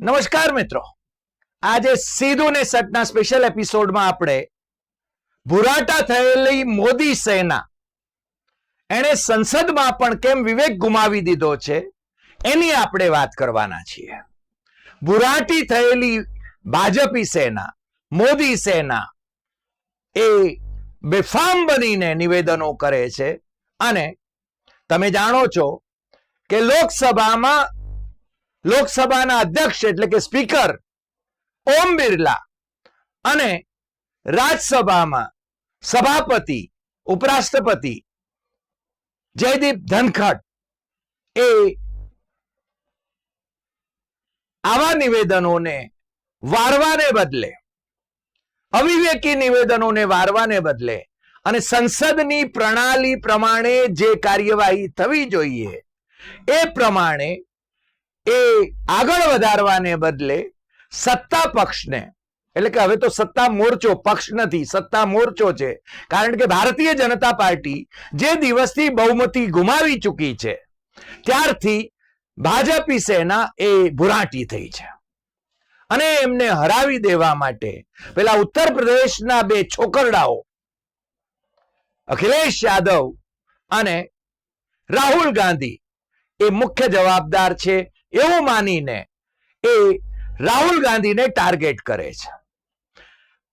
નમસ્કાર મિત્રો. આજે સીધું ને સટના સ્પેશિયલ એપિસોડમાં આપણે ભુરાટા થયેલી મોદી સેના એણે સંસદમાં પણ કેમ વિવેક ગુમાવી દીધો છે એની આપણે વાત કરવાના છીએ. ભુરાટી થયેલી ભાજપી સેના, મોદી સેના એ બેફામ બનીને નિવેદનો કરે છે. અને તમે જાણો છો કે લોકસભામાં લોકસભાના અધ્યક્ષ એટલે કે સ્પીકર ઓમ બિરલા અને રાજ્યસભામાં સભાપતિ, ઉપરાષ્ટ્રપતિ જયદીપ ધનખડ એ આવા નિવેદનોને વારવાને બદલે, અવિવેકી નિવેદનોને વારવાને બદલે અને સંસદની પ્રણાલી પ્રમાણે જે કાર્યવાહી થવી જોઈએ એ પ્રમાણે એ આગળ વધારવાને બદલે સત્તા પક્ષને, એટલે કે હવે તો સત્તા મોરચો, પક્ષ નથી, સત્તા મોરચો છે. કારણ કે ભારતીય જનતા પાર્ટી જે દિવસથી બહુમતી ગુમાવી ચૂકી છે, ત્યારથી ભાજપી સેના એ ભુરાટી થઈ છે. અને એમને હરાવી દેવા માટે પેલા ઉત્તર પ્રદેશના બે છોકરડાઓ, અખિલેશ યાદવ અને રાહુલ ગાંધી, એ મુખ્ય જવાબદાર છે. એવું માનીને એ રાહુલ ગાંધીને ટાર્ગેટ કરે છે.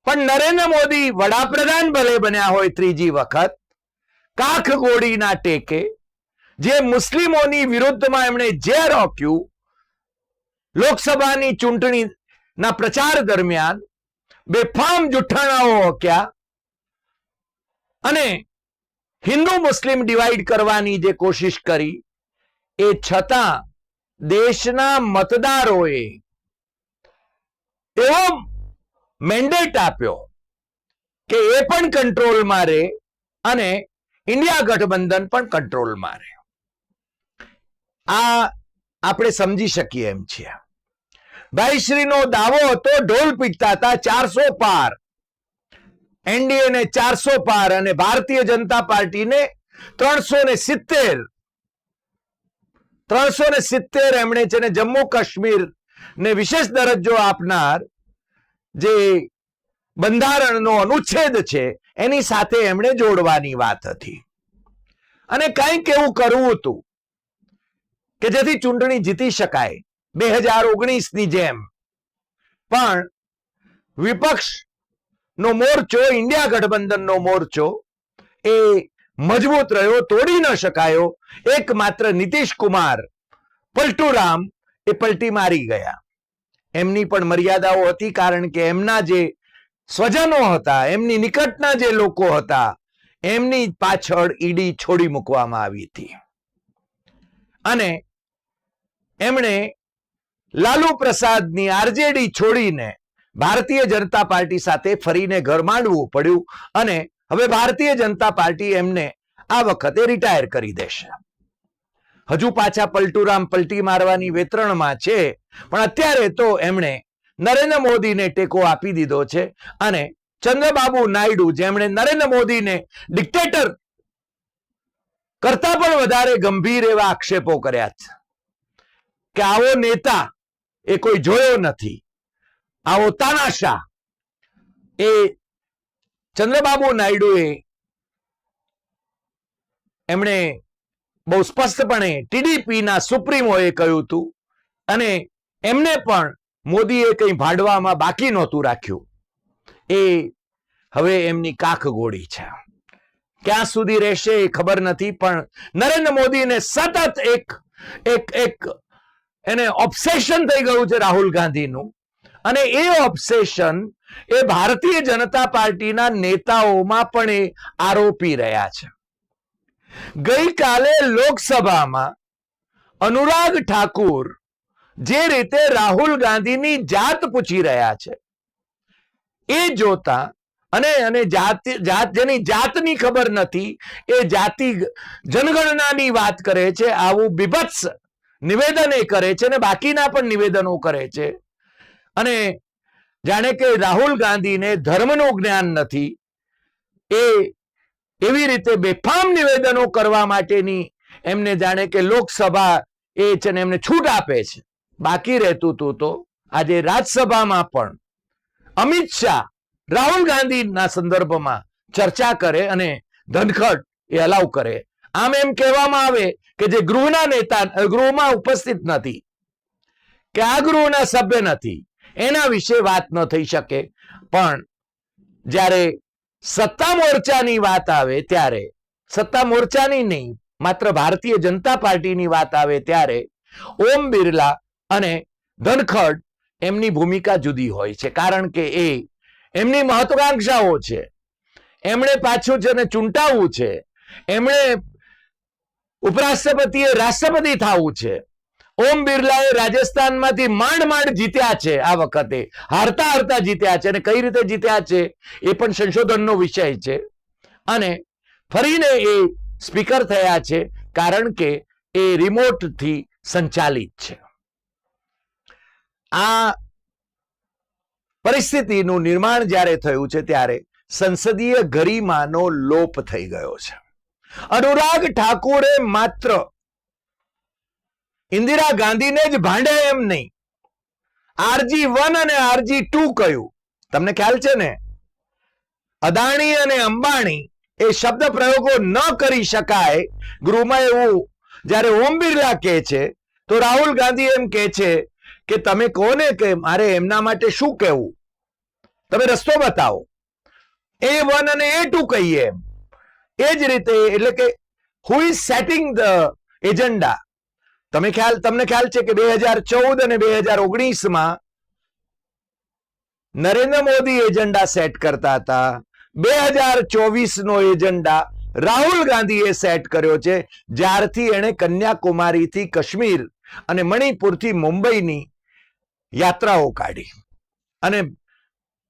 પણ નરેન્દ્ર મોદી વડાપ્રધાન ભલે બન્યા હોય ત્રીજી વખત, કાખ ગોળીના ટેકે જે મુસ્લિમોની વિરુદ્ધમાં એમણે જે રોક્યું, લોકસભાની ચૂંટણીના પ્રચાર દરમિયાન બેફામ જુઠ્ઠાણાઓ હોક્યા અને હિન્દુ મુસ્લિમ ડિવાઈડ કરવાની જે કોશિશ કરી, એ છતાં દેશના મતદારોએ એવો મેન્ડેટ આપ્યો કે એ પણ કંટ્રોલમાં રહે અને ઇન્ડિયા ગઠબંધન પણ કંટ્રોલમાં રહે આ આપણે સમજી શકીએ એમ છીએ. ભાઈશ્રીનો દાવો હતો, ઢોલ પીટતા હતા, ચારસો પાર. એનડીએ ને ચારસો પાર અને ભારતીય જનતા પાર્ટીને ત્રણસો ને સિત્તેર ત્રણસો ને સિત્તેર એમણે છે ને જમ્મુ કાશ્મીર ને વિશેષ દરજ્જો આપનાર જે બંધારણનો અનુચ્છેદ છે, એની સાથે એમણે જોડવાની વાત હતી. અને કંઈક એવું કરવું હતું કે જેથી ચૂંટણી જીતી શકાય, બે હજાર ઓગણીસની જેમ. પણ વિપક્ષ નો મોરચો, ઇન્ડિયા ગઠબંધનનો મોરચો, એ મજબૂત રહ્યો, તોડી ન શકાયો. એકમાત્ર નીતિશ કુમાર, પલટુરામ, એ પલટી મારી ગયા. એમની પણ મર્યાદાઓ હતી કારણ કે એમના જે સ્વજનો હતા, એમની નિકટના જે લોકો હતા, એમની પાછળ ઈડી છોડી મૂકવામાં આવી હતી. અને એમણે લાલુ પ્રસાદની આરજેડી છોડીને ભારતીય જનતા પાર્ટી સાથે ફરીને ઘર માંડવું પડ્યું અને હવે ભારતીય જનતા પાર્ટી એમને આ વખતે રિટાયર કરી દેશે. હજુ પાછા પલટુરામ પલટી મારવાની વેતરણમાં છે, પણ અત્યારે તો એમણે નરેન્દ્ર મોદીને ટેકો આપી દીધો છે અને ચંદ્રબાબુ નાયડુ, જેમણે નરેન્દ્ર મોદીને ડિક્ટેટર કરતા પણ વધારે ગંભીર એવા આક્ષેપો કર્યા છે. કે આવો નેતા એ કોઈ જોયો નથી. આવો તાનાશાહ એ ચંદ્રબાબુ નાયડુએ એમણે બહુ સ્પષ્ટપણે ટીડીપીના સુપ્રીમોએ કહ્યું હતું અને એમને પણ મોદીએ કંઈ ભાંડવામાં બાકી નહોતું રાખ્યું. એ હવે એમની કાખ ગોળી છે. ક્યાં સુધી રહેશે એ ખબર નથી, પણ નરેન્દ્ર મોદીને સતત એક એક એક એને ઓબ્સેશન થઈ ગયું છે રાહુલ ગાંધીનું. અને એ ઓબ્સેશન એ ભારતીય જનતા પાર્ટીના નેતાઓમાં પણ એ આરોપી રહ્યા છે. ગઈકાલે લોકસભામાં અનુરાગ ઠાકુર જે રીતે રાહુલ ગાંધીની જાત પૂછી રહ્યા છે, એ જોતા અને અને જાતિ જાત જેની જાતની ખબર નથી, એ જાતિ જનગણનાની વાત કરે છે, આવું બીભત્સ નિવેદન એ કરે છે અને બાકીના પણ નિવેદનો કરે છે. અને જાણે કે રાહુલ ગાંધીને ધર્મનું જ્ઞાન નથી, એ એવી રીતે બેફામ નિવેદનો કરવા માટેની એમને જાણે કે લોકસભા એ છે ને એમને છૂટ આપે છે. બાકી રહેતું હતું તો આજે રાજ્યસભામાં પણ અમિત શાહ રાહુલ ગાંધીના સંદર્ભમાં ચર્ચા કરે અને ધનખટ એ અલાવ કરે. આમ એમ કહેવામાં આવે કે જે ગૃહના નેતા ગૃહમાં ઉપસ્થિત નથી, કે આ ગૃહના સભ્ય નથી એના વિશે વાત ન થઈ શકે. પણ જ્યારે સત્તા મોરચાની વાત આવે ત્યારે, સત્તા મોરચાની નહીં, માત્ર ભારતીય જનતા પાર્ટીની વાત આવે ત્યારે ઓમ બિરલા અને ધનખડ એમની ભૂમિકા જુદી હોય છે. કારણ કે એ એમની મહત્વાકાંક્ષાઓ છે. એમણે પાછું છે ને ચૂંટાવવું છે. એમણે ઉપરાષ્ટ્રપતિએ રાષ્ટ્રપતિ થવું છે. ઓમ બિરલાએ રાજસ્થાનમાંથી માંડ માંડ જીત્યા છે આ વખતે. હારતા હારતા જીત્યા છે અને કઈ રીતે જીત્યા છે એ પણ સંશોધનનો વિષય છે. અને ફરીને એ સ્પીકર થયા છે કારણ કે એ રિમોટથી સંચાલિત છે. આ પરિસ્થિતિનું નિર્માણ જ્યારે થયું છે ત્યારે સંસદીય ગરિમાનો લોપ થઈ ગયો છે. અનુરાગ ઠાકુરે માત્ર ઇન્દિરા ગાંધીને જ ભાંડે એમ નહીં. આરજી વન અને આરજી ટુ કહ્યું. તમને ખ્યાલ છે ને? અદાણી અને અંબાણી એ શબ્દ પ્રયોગો ન કરી શકાય. ગૃહમાં એવું જ્યારે ઓમ બિરલા કહે છે, તો રાહુલ ગાંધી એમ કહે છે કે, તમે કોને કે, મારે એમના માટે શું કહેવું? તમે રસ્તો બતાવો. એ વન અને એ ટુ કહીએ એમ. એ જ રીતે, એટલે કે હુ સેટિંગ ધ એજન્ડા તમે ખ્યાલ, તમને ખ્યાલ છે કે બે હજાર ચૌદ અને બે હજાર ઓગણીસમાં નરેન્દ્ર મોદી એજન્ડા સેટ કરતા હતા. બે હજાર ચોવીસ નો એજન્ડા રાહુલ ગાંધીએ સેટ કર્યો છે. જ્યારથી એણે કન્યાકુમારીથી કાશ્મીર અને મણિપુરથી મુંબઈની યાત્રાઓ કાઢી અને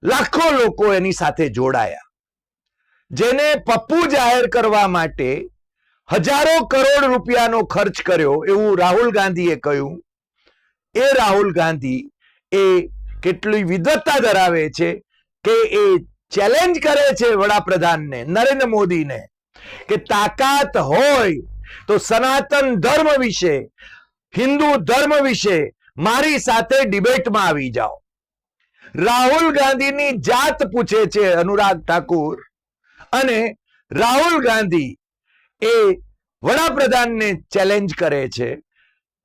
લાખો લોકો એની સાથે જોડાયા. જેને પપ્પુ જાહેર કરવા માટે હજારો કરોડ રૂપિયાનો ખર્ચ કર્યો એવું રાહુલ ગાંધીએ કહ્યું. એ રાહુલ ગાંધી એ કેટલી વિદવત્તા ધરાવે છે કે એ ચેલેન્જ કરે છે વડાપ્રધાનને, નરેન્દ્ર મોદીને, કે તાકાત હોય તો સનાતન ધર્મ વિશે, હિન્દુ ધર્મ વિશે મારી સાથે ડિબેટમાં આવી જાઓ. રાહુલ ગાંધીની જાત પૂછે છે અનુરાગ ઠાકુર અને રાહુલ ગાંધી એ વડાપ્રધાનને ચેલેન્જ કરે છે.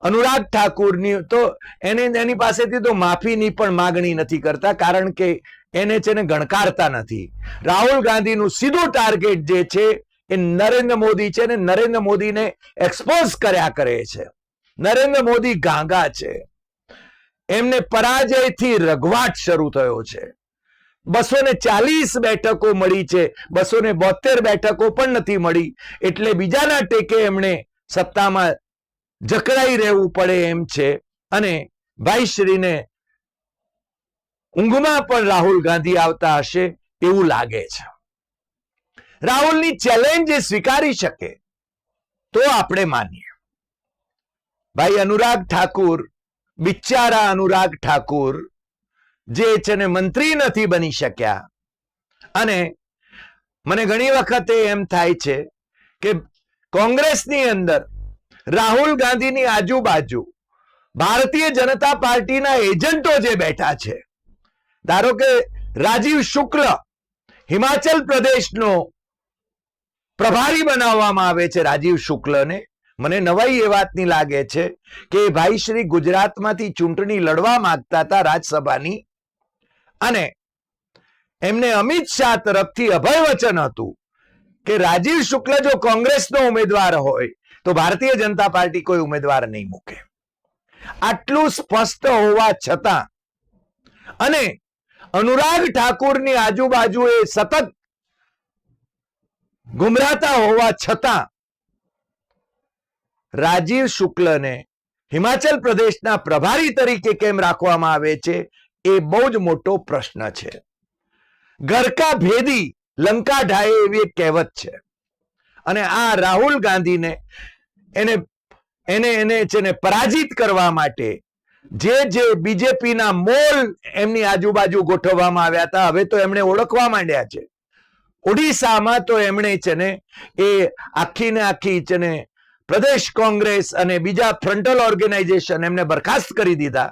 અનુરાગ ઠાકુરની તો એને, એની પાસેથી તો માફીની પણ માગણી નથી કરતા, કારણ કે એને છે ગણકારતા નથી. રાહુલ ગાંધીનું સીધું ટાર્ગેટ જે છે એ નરેન્દ્ર મોદી છે ને નરેન્દ્ર મોદીને એક્સપોઝ કર્યા કરે છે. નરેન્દ્ર મોદી ગાંગા છે. એમને પરાજયથી રઘવાટ શરૂ થયો છે. બસો ને ચાલીસ બેઠકો મળી છે. બસો ને બોતેર બેઠકો પણ નથી મળી. એટલે બીજાના ટેકે એમણે સત્તામાં જકડાઈ રહેવું પડે એમ છે. અને ભાઈશ્રીને ઊંઘમાં પણ રાહુલ ગાંધી આવતા હશે એવું લાગે છે. રાહુલની ચેલેન્જ એ સ્વીકારી શકે તો આપણે માનીએ. ભાઈ અનુરાગ ઠાકુર, બિચારા અનુરાગ ઠાકુર જે છે ને મંત્રી નથી બની શક્યા. અને મને ઘણી વખતે એમ થાય છે કે કોંગ્રેસની અંદર રાહુલ ગાંધીની આજુબાજુ ભારતીય જનતા પાર્ટીના એજન્ટો જે બેઠા છે, ધારો કે રાજીવ શુક્લ હિમાચલ પ્રદેશનો પ્રભારી બનાવવામાં આવે છે રાજીવ શુક્લને, મને નવાઈ એ વાતની લાગે છે કે ભાઈ શ્રી ગુજરાતમાંથી ચૂંટણી લડવા માંગતા હતા રાજ્યસભાની અને એમને અમિત શાહ તરફથી અભય વચન હતું કે રાજીવ શુક્લ જો કોંગ્રેસનો ઉમેદવાર હોય, તો ભારતીય જનતા પાર્ટી કોઈ ઉમેદવાર નહીં મૂકે. આટલું સ્પષ્ટ હોવા છતાં અને અનુરાગ ઠાકુરની આજુબાજુ એ સતત ગુમરાતા હોવા છતાં રાજીવ શુક્લને હિમાચલ પ્રદેશના પ્રભારી તરીકે કેમ રાખવામાં આવે છે? એ બહુ જ મોટો પ્રશ્ન છે. ગરકા ભેદી લંકા ઢાએ એવી એક કહેવત છે. અને આ રાહુલ ગાંધીને એને એને એને છે ને પરાજિત કરવા માટે જે જે બીજેપીના મોલ એમની આજુબાજુ ગોઠવવામાં આવ્યા હતા, હવે તો એમણે ઓળખવા માંડ્યા છે. ઓડિશામાં તો એમણે છે ને એ આખી ને આખી છે ને પ્રદેશ કોંગ્રેસ અને બીજા ફ્રન્ટલ ઓર્ગેનાઇઝેશન એમને બરખાસ્ત કરી દીધા.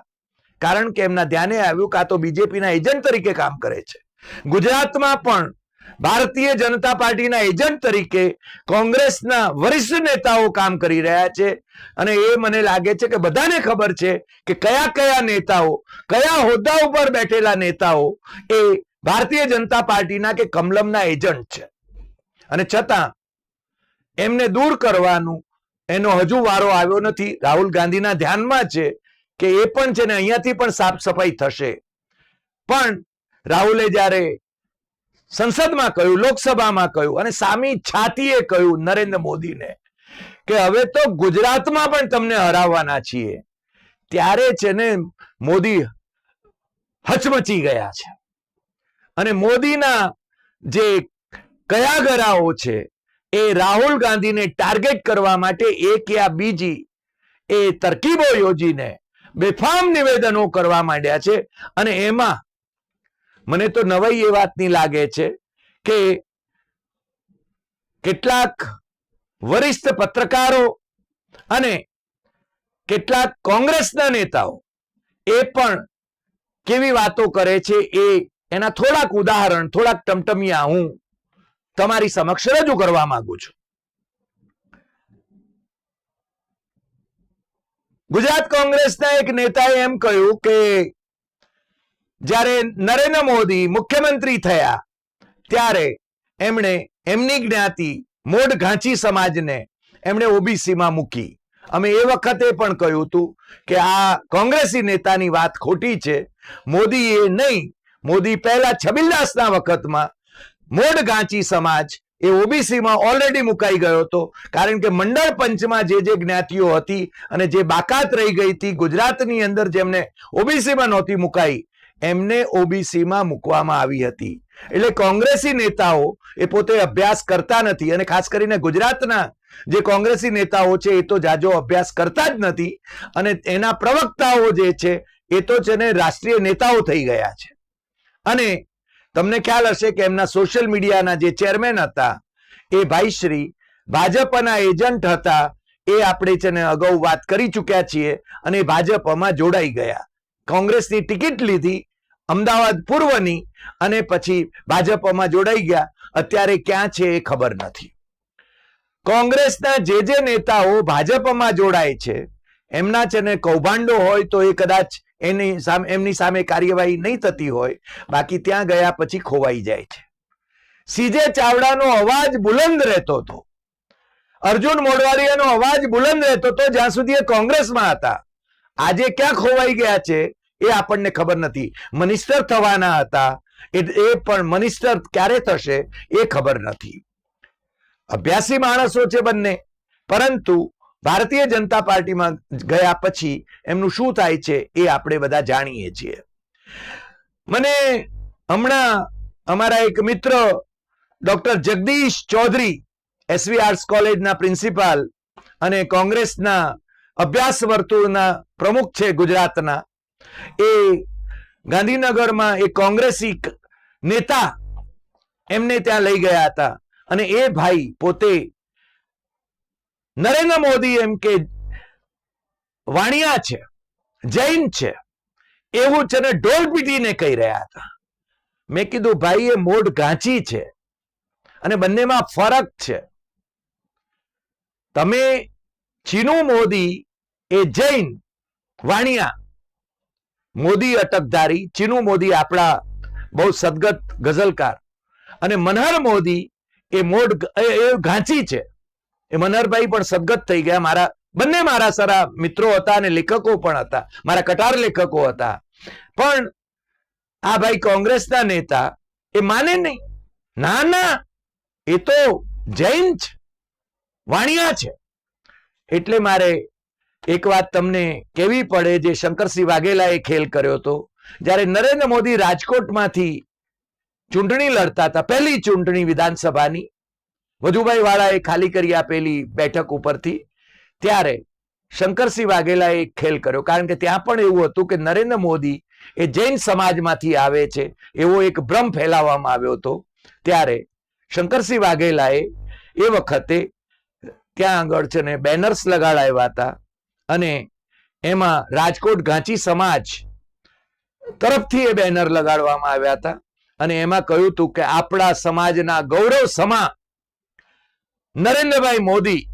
કારણ કે એમના ધ્યાને આવ્યું કાં તો બીજેપીના એજન્ટ તરીકે કામ કરે છે. ગુજરાતમાં પણ ભારતીય જનતા પાર્ટીના એજન્ટ તરીકે કોંગ્રેસના વરિષ્ઠ નેતાઓ કામ કરી રહ્યા છે અને એ મને લાગે છે કે બધાને ખબર છે કે કયા કયા નેતાઓ, કયા હોદ્દા ઉપર બેઠેલા નેતાઓ એ ભારતીય જનતા પાર્ટીના કે કમલમના એજન્ટ છે. અને છતાં એમને દૂર કરવાનું એનો હજુ વારો આવ્યો નથી. રાહુલ ગાંધીના ધ્યાનમાં છે કે એ પણ છે ને અહીંયાથી પણ સાફ સફાઈ થશે. પણ રાહુલે જ્યારે સંસદમાં કહ્યું, લોકસભામાં કહ્યું અને સામી છાતીએ કહ્યું નરેન્દ્ર મોદીને કે હવે તો ગુજરાતમાં પણ તમને હરાવવાના છીએ, ત્યારે છે ને મોદી હચમચી ગયા છે. અને મોદીના જે કયા ગરાઓ છે, એ રાહુલ ગાંધીને ટાર્ગેટ કરવા માટે એક યા બીજી એ તરકીબો યોજીને બેફામ નિવેદનો કરવા માંડ્યા છે. અને એમાં મને તો નવાઈ એ વાતની લાગે છે કે કેટલાક વરિષ્ઠ પત્રકારો અને કેટલાક કોંગ્રેસના નેતાઓ એ પણ કેવી વાતો કરે છે એ એના થોડાક ઉદાહરણ, થોડાક ટમટમિયા હું તમારી સમક્ષ રજૂ કરવા માંગુ છું. ગુજરાત કોંગ્રેસના એક નેતાએ એમ કહ્યું કે જ્યારે નરેન્દ્ર મોદી મુખ્યમંત્રી થયા, ત્યારે એમણે એમની જ્ઞાતિ મોડ ઘાંચી સમાજને એમણે ઓબીસીમાં મૂકી. અમે એ વખતે પણ કહ્યું હતું કે આ કોંગ્રેસી નેતાની વાત ખોટી છે. મોદી એ નહીં, મોદી પહેલા છબીલદાસના વખતમાં મોડ ગાંચી સમાજ એ ઓબીસીમાં ઓલરેડી મુકાઈ ગયો હતો. કારણ કે મંડળ પંચમાં જે જે જ્ઞાતિઓ હતી અને જે બાકાત રહી ગઈ હતી ગુજરાતની અંદર જેમને ઓબીસીમાં નહોતી મુકાઈ, એમને ઓબીસીમાં મૂકવામાં આવી હતી. એટલે કોંગ્રેસી નેતાઓ એ પોતે અભ્યાસ કરતા નથી અને ખાસ કરીને ગુજરાતના જે કોંગ્રેસી નેતાઓ છે એ તો જાજો અભ્યાસ કરતા જ નથી અને એના પ્રવક્તાઓ જે છે એ તો છે ને રાષ્ટ્રીય નેતાઓ થઈ ગયા છે. અને તમને ખ્યાલ હશે કે એમના સોશિયલ મીડિયાના જે ચેરમેન હતા, એ ભાઈશ્રી ભાજપના એજન્ટ હતા, એ આપણે છે ને અગાઉ વાત કરી ચૂક્યા છીએ અને ભાજપમાં જોડાઈ ગયા. કોંગ્રેસની ટિકિટ લીધી, અમદાવાદ પૂર્વની અને પછી ભાજપમાં જોડાઈ ગયા. અત્યારે ક્યાં છે એ ખબર નથી. કોંગ્રેસના જે જે નેતાઓ ભાજપમાં જોડાય છે, એમના છે ને કૌભાંડો હોય તો એ કદાચ એની સામે એમની સામે કાર્યવાહી નહીં થતી હોય, બાકી ત્યાં ગયા પછી ખોવાઈ જાય છે. સીજે ચાવડાનો અવાજ બુલંદ રહેતો હતો. અર્જુન મોઢવાડિયાનો અવાજ બુલંદ રહેતો હતો જ્યાં સુધી એ કોંગ્રેસમાં હતા. આજે ક્યાં ખોવાઈ ગયા છે એ આપણને ખબર નથી. મિનિસ્ટર થવાના હતા. એ પણ મિનિસ્ટર ક્યારે થશે એ ખબર નથી. અભ્યાસી માણસો છે બંને. પરંતુ ભારતીય જનતા પાર્ટીમાં ગયા પછી એમનું શું થાય છે એ આપણે બધા જાણીએ છીએ. મને હમણાં અમારા એક મિત્ર doctor Jagdish Chaudhary, SV arts કોલેજના પ્રિન્સિપાલ અને કોંગ્રેસના અભ્યાસ વર્તુળના પ્રમુખ છે ગુજરાતના, એ ગાંધીનગરમાં એક કોંગ્રેસી નેતા એમને ત્યાં લઈ ગયા હતા અને એ ભાઈ પોતે નરેન્દ્ર મોદી એમ કે વાણિયા છે, જૈન છે, એવું છે ને ઢોલ પીટીને કહી રહ્યા હતા. મેં કીધું, ભાઈ, એ મોઢ ગાંચી છે અને બંનેમાં ફરક છે. તમે ચીનુ મોદી એ જૈન, વાણિયા, મોદી અટકધારી, ચીનુ મોદી આપણા બહુ સદગત ગઝલકાર અને મનહર મોદી એ મોઢ, એ ઘાંચી છે. એ મનહરભાઈ પણ સદગત થઈ ગયા. મારા, બંને મારા સારા મિત્રો હતા અને લેખકો પણ હતા. મારા કટાર લેખકો હતા. પણ આ ભાઈ કોંગ્રેસના નેતા એ માને નહીં. ના ના, એ તો જૈન છે વાણિયા છે. એટલે મારે એક વાત તમને કેવી પડે, જે શંકરસિંહ વાઘેલાએ ખેલ કર્યો હતો. જ્યારે નરેન્દ્ર મોદી રાજકોટમાંથી ચૂંટણી લડતા હતા, પહેલી ચૂંટણી વિધાનસભાની વજુભાઈ વાળાએ ખાલી કરી આપેલી બેઠક ઉપરથી ત્યારે શંકરસિંહ વાઘેલાએ ખેલ કર્યો. કારણ કે ત્યાં પણ એવું હતું કે નરેન્દ્ર મોદી એ જૈન સમાજમાંથી આવે છે, એવો એક ભ્રમ ફેલાવવામાં આવ્યો હતો. ત્યારે શંકરસિંહ વાઘેલાએ એ વખતે ત્યાં આગળ છે ને બેનર્સ લગાડાવ્યા હતા અને એમાં રાજકોટ ગાંચી સમાજ તરફથી એ બેનર લગાડવામાં આવ્યા હતા અને એમાં કહ્યું હતું કે આપણા સમાજના ગૌરવ સમા નરેન્દ્રભાઈ મોદી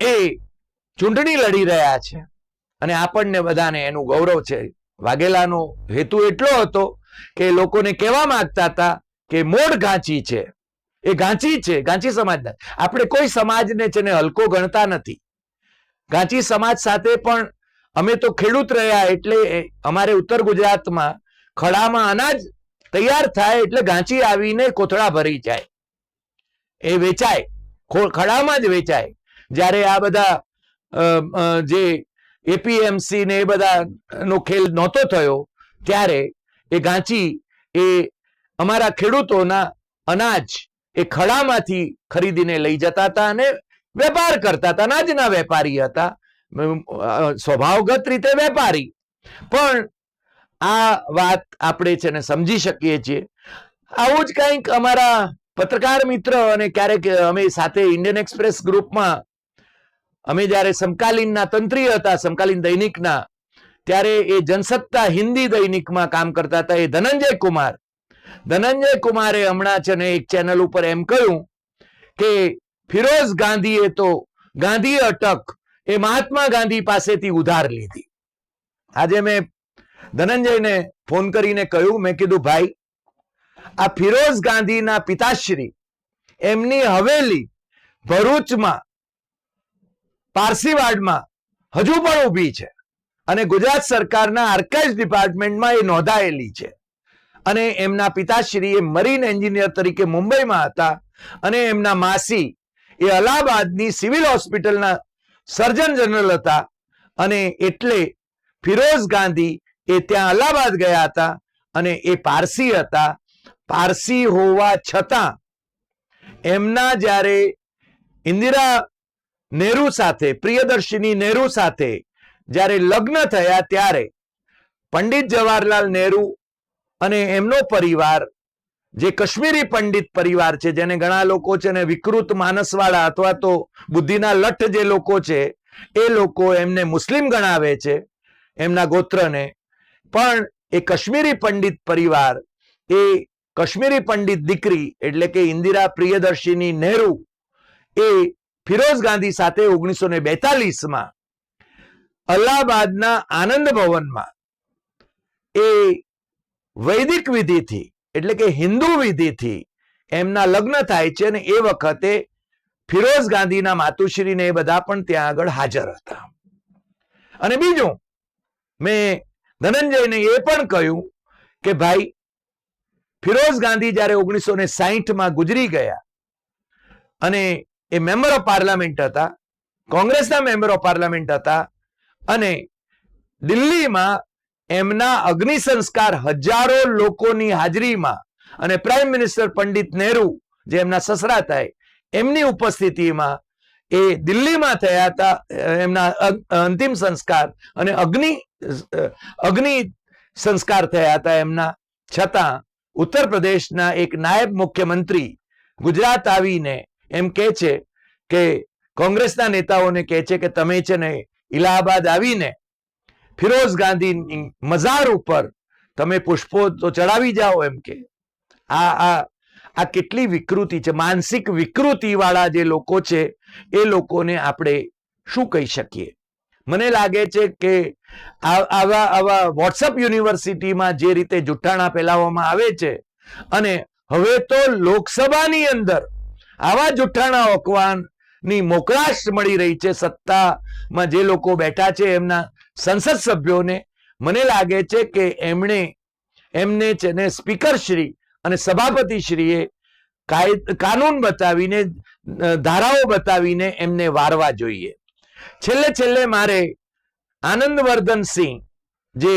એ ચૂંટણી લડી રહ્યા છે. અને આપણને બધાને એનું ગૌરવ છે. વાઘેલાનો હેતુ એટલો હતો કે લોકોને કહેવા માંગતા હતા કે મોડ ગાંચી છે. એ ગાંચી છે, ગાંચી સમાજના આપણે કોઈ સમાજને છે ને હલકો ગણતા નથી. ગાંચી સમાજ સાથે પણ અમે તો ખેડૂત રહ્યા એટલે અમારે ઉત્તર ગુજરાતમાં ખડામાં અનાજ તૈયાર થાય એટલે ગાંચી આવીને કોથળા ભરી જાય. એ વેચાય. ખડામાં જ વેચાય. જ્યારે આ બધા જે એપીએમસી ને એ બધા નો ખેલ નહોતો થયો, ત્યારે એ ગાંચી એ અમારા ખેડૂતોના અનાજ એ ખડામાંથી ખરીદીને લઈ જતા હતા અને વેપાર કરતા હતા. અનાજના વેપારી હતા. સ્વભાવગત રીતે વેપારી. પણ આ વાત આપણે છે ને સમજી શકીએ છીએ. આવું જ કંઈક અમારા પત્રકાર મિત્ર અને ક્યારેક અમે સાથે ઇન્ડિયન એક્સપ્રેસ ગ્રુપમાં, અમે જ્યારે સમકાલીનના તંત્રી હતા, સમકાલીન દૈનિકના, ત્યારે એ જનસત્તા હિન્દી દૈનિકમાં કામ કરતા હતા એ ધનંજય કુમાર. ધનંજય કુમારે હમણાં છે ને એક ચેનલ ઉપર એમ કહ્યું કે ફિરોઝ ગાંધીએ તો ગાંધી અટક એ મહાત્મા ગાંધી પાસેથી ઉધાર લીધી. આજે મેં ધનંજયને ફોન કરીને કહ્યું, મેં કીધું, ભાઈ આ ફિરોઝ ગાંધીના પિતાશ્રી, એમની હવેલી ભરૂચમાં, પારસીવાડમાં હજુ પણ ઊભી છે અને ગુજરાત સરકારના આર્કાઇવ ડિપાર્ટમેન્ટમાં એ નોંધાયેલી છે. અને એમના પિતાશ્રી એ મરીન એન્જિનિયર તરીકે મુંબઈમાં હતા અને એમના માસી એ અલ્હાબાદની સિવિલ હોસ્પિટલના સર્જન જનરલ હતા અને એટલે ફિરોઝ ગાંધી એ ત્યાં અલ્હાબાદ ગયા હતા અને એ પારસી હતા પારસી હોવા છતાં એમના જ્યારે ઇન્દિરા નેહરુ સાથે, પ્રિયદર્શિની નહેરુ સાથે જ્યારે લગ્ન થયા ત્યારે પંડિત જવાહરલાલ નહેરુ અને એમનો પરિવાર, જે કશ્મીરી પંડિત પરિવાર છે, જેને ઘણા લોકો છે ને વિકૃત માનસવાળા અથવા તો બુદ્ધિના લઠ જે લોકો છે, એ લોકો એમને મુસ્લિમ ગણાવે છે, એમના ગોત્રને. પણ એ કાશ્મીરી પંડિત પરિવાર એ કાશ્મીરી પંડિત દીકરી એટલે કે ઇન્દિરા પ્રિયદર્શિની નહેરુ એ ફિરોઝ ગાંધી સાથે ઓગણીસો ને બેતાલીસમાં અલ્હાબાદના આનંદ ભવનમાં એ વૈદિક વિધિથી એટલે કે હિન્દુ વિધિથી એમના લગ્ન થાય છે અને એ વખતે ફિરોઝ ગાંધીના માતુશ્રીને એ બધા પણ ત્યાં આગળ હાજર હતા. અને બીજું, મેં ધનંજયને એ પણ કહ્યું કે ભાઈ ફિરોઝ ગાંધી જ્યારે ઓગણીસો ને સાહીઠમાં ગુજરી ગયા અને એ મેમ્બર ઓફ પાર્લામેન્ટ હતા, કોંગ્રેસના મેમ્બર ઓફ પાર્લામેન્ટ હતા અને દિલ્હીમાં એમના અગ્નિ સંસ્કાર હજારો લોકોની હાજરીમાં અને પ્રાઇમ મિનિસ્ટર પંડિત નહેરુ જે એમના સસરા થાય, એમની ઉપસ્થિતિમાં એ દિલ્હીમાં થયા હતા, એમના અંતિમ સંસ્કાર અને અગ્નિ અગ્નિ સંસ્કાર થયા હતા એમના. છતાં ઉત્તર પ્રદેશના એક નાયબ મુખ્યમંત્રી ગુજરાત આવીને એમ કહે છે કે કોંગ્રેસના નેતાઓને કહે છે કે તમે છે ને ઇલાહાબાદ આવીને ફિરોઝ ગાંધીની મઝાર ઉપર તમે પુષ્પો તો ચડાવી જાઓ એમ કે. આ આ આ કેટલી વિકૃતિ છે, માનસિક વિકૃતિ વાળા જે લોકો છે, એ લોકોને આપણે શું કહી શકીએ? મને લાગે છે કે આવા આવા વોટ્સઅપ યુનિવર્સિટીમાં જે રીતે જુઠ્ઠાણા ફેલાવવામાં આવે છે, અને હવે તો લોકસભાની અંદર આવા જુઠ્ઠાણા અકવાનની મોકળાશ મળી રહી છે સત્તામાં જે લોકો બેઠા છે એમના સંસદ સભ્યોને. મને લાગે છે કે એમણે એમને છે ને સ્પીકર શ્રી અને સભાપતિ શ્રીએ કાનૂન બતાવીને ધારાઓ બતાવીને એમને વારવા જોઈએ. છેલ્લે છેલ્લે મારે આનંદવર્ધન સિંહ જે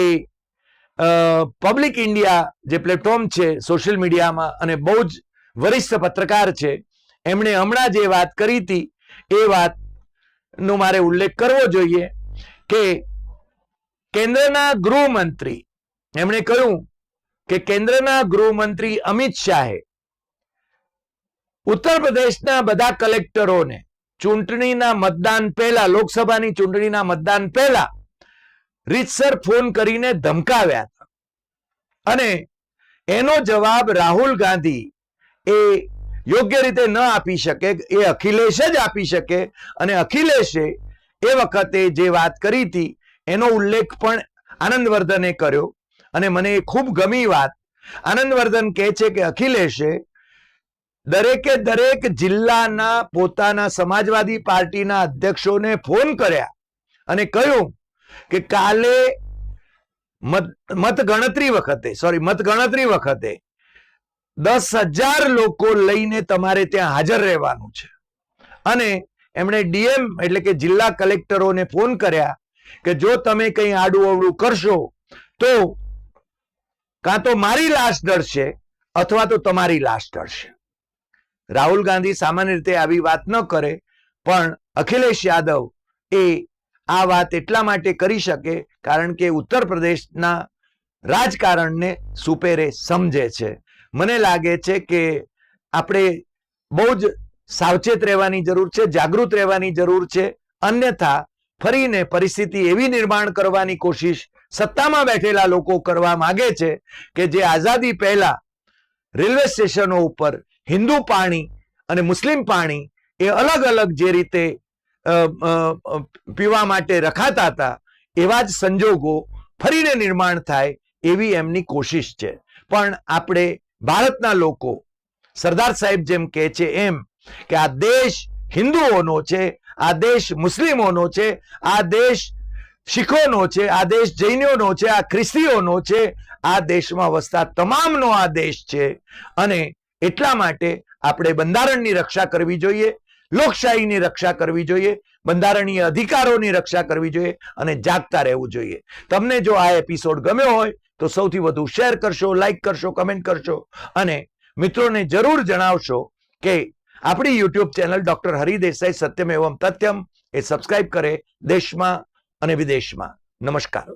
પબ્લિક ઇન્ડિયા જે પ્લેટફોર્મ છે સોશિયલ મીડિયામાં અને બહુ જ વરિષ્ઠ પત્રકાર છે, એમણે હમણાં જે વાત કરી હતી, એ વાતનો મારે ઉલ્લેખ કરવો જોઈએ કે કેન્દ્રના ગૃહમંત્રી, એમણે કહ્યું કે કેન્દ્રના ગૃહમંત્રી અમિત શાહે ઉત્તર પ્રદેશના બધા કલેક્ટરોને ચૂંટણીના મતદાન પહેલા, લોકસભાની ચૂંટણીના મતદાન પહેલા રીતસર ફોન કરીને ધમકાવ્યા હતા. અને એનો જવાબ રાહુલ ગાંધી એ યોગ્ય રીતે ન આપી શકે, એ અખિલેશ જ આપી શકે અને અખિલેશે એ વખતે જે વાત કરી હતી, એનો ઉલ્લેખ પણ આનંદવર્ધને કર્યો. અને મને એ ખૂબ ગમી વાત. આનંદવર્ધન કહે છે કે અખિલેશે દરેકે દરેક જિલ્લાના પોતાના સમાજવાદી પાર્ટીના અધ્યક્ષોને ફોન કર્યા અને કહ્યું કે કાલે મત ગણતરી વખતે સોરી મત ગણતરી વખતે દસ હજાર લોકો લઈને તમારે ત્યાં હાજર રહેવાનું છે. અને એમણે ડીએમ એટલે કે જિલ્લા કલેક્ટરોને ફોન કર્યા કે જો તમે કંઈ આડું અવળું કરશો, તો કાં તો મારી લાશ ડરશે અથવા તો તમારી લાશ ડરશે રાહુલ ગાંધી સામાન્ય રીતે આવી વાત ન કરે, પણ અખિલેશ યાદવ એ આ વાત એટલા માટે કરી શકે કારણ કે ઉત્તર પ્રદેશના રાજકારણને સુપેરે સમજે છે. મને લાગે છે કે આપણે બહુ જ સાવચેત રહેવાની જરૂર છે, જાગૃત રહેવાની જરૂર છે, અન્યથા ફરીને પરિસ્થિતિ એવી નિર્માણ કરવાની કોશિશ સત્તામાં બેઠેલા લોકો કરવા માગે છે કે જે આઝાદી પહેલા રેલવે સ્ટેશનો ઉપર હિન્દુ પાણી અને મુસ્લિમ પાણી એ અલગ અલગ જે રીતે પીવા માટે રખાતા હતા, એવા જ સંજોગો ફરીને નિર્માણ થાય એવી એમની કોશિશ છે. પણ આપણે ભારતના લોકો, સરદાર સાહેબ જેમ કહે છે એમ કે આ દેશ હિન્દુઓનો છે, આ દેશ મુસ્લિમોનો છે, આ દેશ શીખોનો છે, આ દેશ જૈનોનો છે, આ ખ્રિસ્તીઓનો છે, આ દેશમાં વસતા તમામનો આ દેશ છે. અને એટલા માટે આપણે બંધારણની રક્ષા કરવી જોઈએ, લોકશાહીની રક્ષા કરવી જોઈએ, બંધારણીય અધિકારોની રક્ષા કરવી જોઈએ અને જાગતા રહેવું જોઈએ. તમને જો આ એપિસોડ ગમ્યો હોય તો સૌથી વધુ શેર કરશો લાઈક કરશો કમેન્ટ કરશો અને મિત્રોને જરૂર જણાવશો કે આપણી YouTube channel doctor Hari Desai Satyam Evam Tathyam એ સબસ્ક્રાઇબ કરે દેશમાં અને વિદેશમાં. નમસ્કાર.